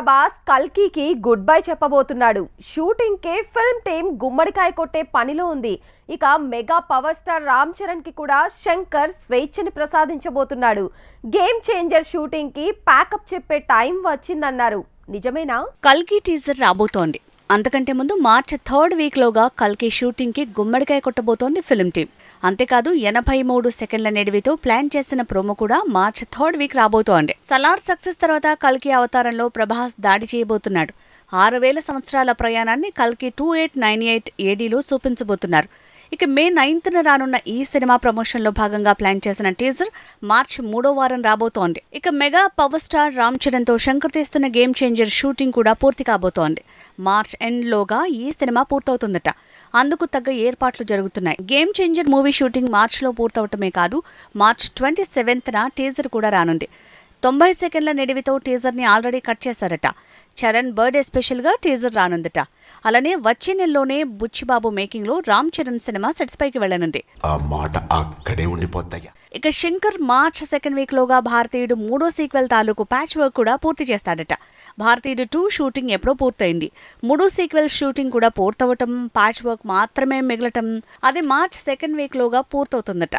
ప్రభాస్ కల్కీకి good bye చెప్పబోతున్నాడు షూటింగ్కి ఫిల్మ్ టీం గుమ్మడికాయ కొట్టే పనిలో ఉంది. ఇక మెగా పవర్ స్టార్ రామ్ చరణ్కి కూడా శంకర్ స్వేచ్ఛని ప్రసాదించబోతున్నాడు. గేమ్ చేంజర్ షూటింగ్కి ప్యాకప్ చెప్పే టైం వచ్చిందన్నారు. నిజమేనా? కల్కి టీజర్ రాబోతోంది. అంతకంటే ముందు మార్చ్ థర్డ్ వీక్ లోగా కల్కి షూటింగ్కి గుమ్మడికాయ కొట్టబోతోంది ఫిల్మ్ టీం. అంతేకాదు ఎనభై మూడు సెకండ్ల నెడివితో ప్లాన్ చేసిన ప్రోమో కూడా మార్చ్ థర్డ్ వీక్ రాబోతోంది. సలార్ సక్సెస్ తర్వాత కల్కి అవతారంలో ప్రభాస్ దాడి చేయబోతున్నాడు. ఆరు వేల సంవత్సరాల ప్రయాణాన్ని కల్కి టూ ఎయిట్ నైన్ ఎయిట్ ఏడీలో చూపించబోతున్నారు. ఇక మే నైన్త్న రానున్న ఈ సినిమా ప్రమోషన్లో భాగంగా ప్లాన్ చేసిన టీజర్ మార్చ్ మూడో వారం రాబోతోంది. ఇక మెగా పవర్ స్టార్ రామ్ చరణ్తో శంకర్ తీస్తున్న గేమ్ చేంజర్ షూటింగ్ కూడా పూర్తి కాబోతోంది. మార్చ్ ఎండ్ లోగా ఈ సినిమా పూర్తవుతుందట. అందుకు తగ్గ ఏర్పాట్లు జరుగుతున్నాయి. గేమ్ చేంజర్ మూవీ షూటింగ్ మార్చ్లో పూర్తవటమే కాదు మార్చ్ ట్వంటీ సెవెంత్న టీజర్ కూడా రానుంది. తొంభై సెకండ్ల నిడివితో టీజర్ని ఆల్రెడీ కట్ చేశారట. చరణ్ బర్త్డే స్పెషల్గా టీజర్ రానుందట. అలానే వచ్చే నెలలోనే బుచ్చిబాబు మేకింగ్లో రామ్ చరణ్ సినిమా సెట్స్ పైకి ఆ మాట అక్కడే ఉండిపోతాయా ఇక శంకర్ మార్చ్ సెకండ్ వీక్ లోగా భారతీయుడు మూడో సీక్వెల్ తాలూకు ప్యాచ్ వర్క్ కూడా పూర్తి చేస్తాడట. భారతీయుడు టూ షూటింగ్ ఎప్పుడో పూర్తయింది. మూడో సీక్వెల్ షూటింగ్ కూడా పూర్తవటం ప్యాచ్ వర్క్ మాత్రమే మిగలటం అది మార్చ్ సెకండ్ వీక్ లోగా పూర్తవుతుందట.